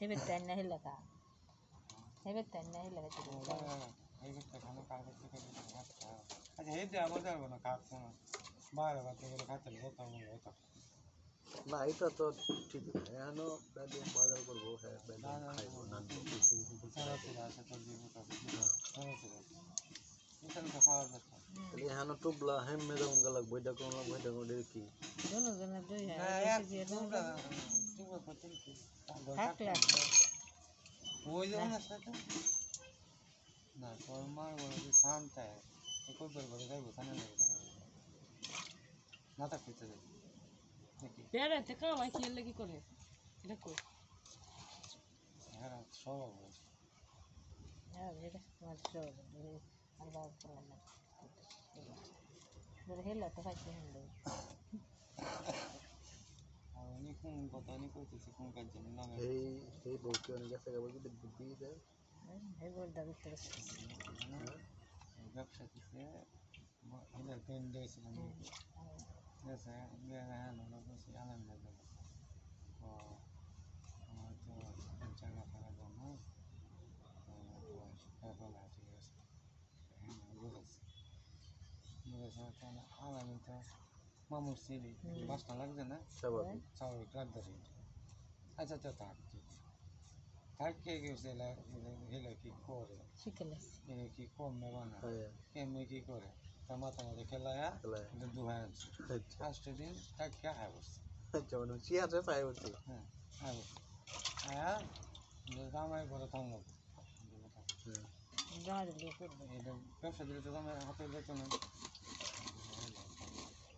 হেবে time না হেলে কা হেবে টাইম না হেলে কা এই করতে খানো কার করতে করে আচ্ছা এই যে আমাদের না কাজ কোনো বাইরে বাতে গেলে খাইতে হতো মনে হতো না এটা তো ঠিক না এখনও ব্যাগে বাজার করব হ্যাঁ ব্যাগে না, না, খাইবো না, না সারা থেকে আসে তোর জীবন সারা থেকে আসে এখানে তো খাওয়া যাচ্ছে তাহলে এখনো টুবলা হেম মেরে উনকা লাগবো এটা কোন লাগবো এটা কোন এটা কি দুনো জনের দুই না হয় এক বেশি দিয়ে তোমরা তোমরা করতে কি থাকলে আসবে ওই যেমন আছে তো না তোর মার বলে যে শান্ত है तो कोई पर बड़े भाई बताने लगे না থাকতে চাই দেখি বেড়াতে কামাই কি লাগি করে দেখো হ্যাঁ সব হ্যাঁ যেটা তোমার সব আর বাবা করলাম না বলে হেলে তো খাইতে হেলে আর উনি কোন কথা উনি কইতেছে কোন কাজ জানি না এই এই বউকে অনেক গেছে গা বলতে বুদ্ধি দেয় এই বলে দাবি করে ব্যবসা দিছে এদের পেন দিয়েছিলাম গেছে গিয়ে হ্যাঁ না বসে আনন্দ দেবে ও আমার তো জায়গা থাকার জন্য এখন আছে গেছে হ্যাঁ বুঝেছি বুঝেছে তাহলে আগামী তো মামুর সিঁড়ি বাসটা লাগছে না স্বাভাবিক স্বাভাবিক রাখতে আচ্ছা আচ্ছা থাক থাক গেছে এলে কি করে কি কম নেবা না হ্যাঁ এমনি কি করে তা মাথা মাথা খেলায়া। এটা আনছে আচ্ছা দিন তাকে কে বসছে আচ্ছা মানে কি আছে তাই বলছি হ্যাঁ হাই বসছে আয়া জামাই করে থামলো হ্যাঁ ব্যবসা দিলে তো জামাই হাতে যেত না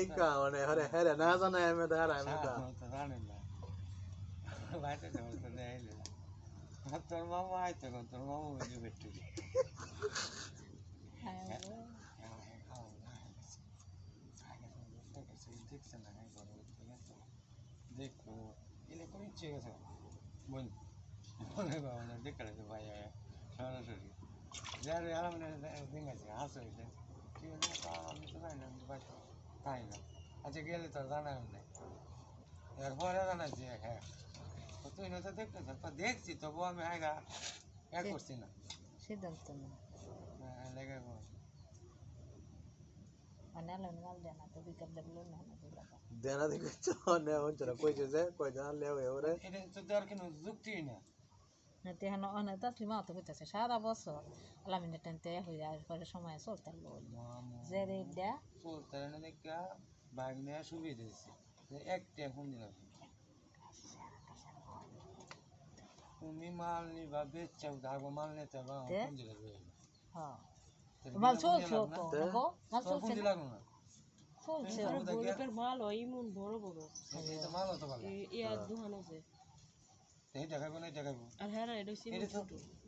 আহ, এই কা মানে হরে হরে না জানা আমি তো হারা আমি কা তো জানেন না বাইরে যাওয়ার তো দেখাইলে না তোর মামু আইতো গো, তোর মামু বুঝে বেটু দেখো এলে করে ইচ্ছে গেছে বোন মনে বাবা না দেখে তো ভাই সরাসরি যার আরাম দিন আছে হাস হয়েছে কি হলো তা আমি তো জানি না আমি বাড়ি তাই না? আচ্ছা গেলে তো জানা নেই। এরপরে জানাচ্ছি হ্যাঁ। তো তুই না তো দেখতেছ তো দেখছি তবু আমি আগে এক করছি না। সিদ্ধান্ত না। হ্যাঁ, লেগে না না দেনা দিকে কইছে যে কই জানা লেও এবারে এটা তো দেওয়ার কোনো যুক্তি না। না তে অনেক তাতলি মা তো হইতাছে সারা বছর। আলামিনে টেনতে হয়ে আর পরে সময় চলতে যে রেডা চলতে না দেখা বাইক নিয়ে সুবিধা দিয়েছে যে একটা ফোন দিলাম তুমি। মাল নিবা বেচাও দাগো মাল নিতে বা তে? দিলে হ্যাঁ। মাল চলছে তো দেখো মাল চলছে? না? চলছে। তো দেখে- ইমন বড় বড়। এই তো মাল হতো ভালো ইয়ার দোকান আছে। এই দেখাবো না দেখাবো আর হ্যাঁ এটা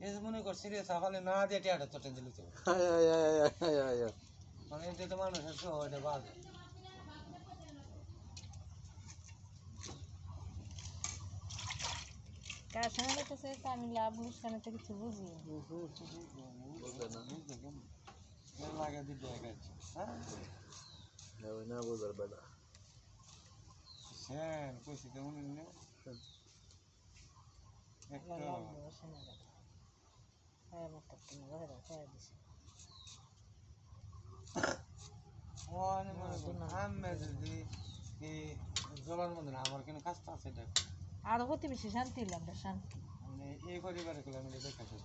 এটা মনে কর সিরিয়াস সকালে না দিয়ে টিয়াটা তো দিলে মানে এটা তো মানুষের তো এটা বাজে। তা আমি লাভ লুকসানে তো কিছু বুঝি লাগে দিতে হ্যাঁ না বুঝার বেলা স্যার কইছি কেমন না আরও প্রতিবেশী শান্তি লাগবে শান্তি। মানে এই পরিবারে দেখা শেষ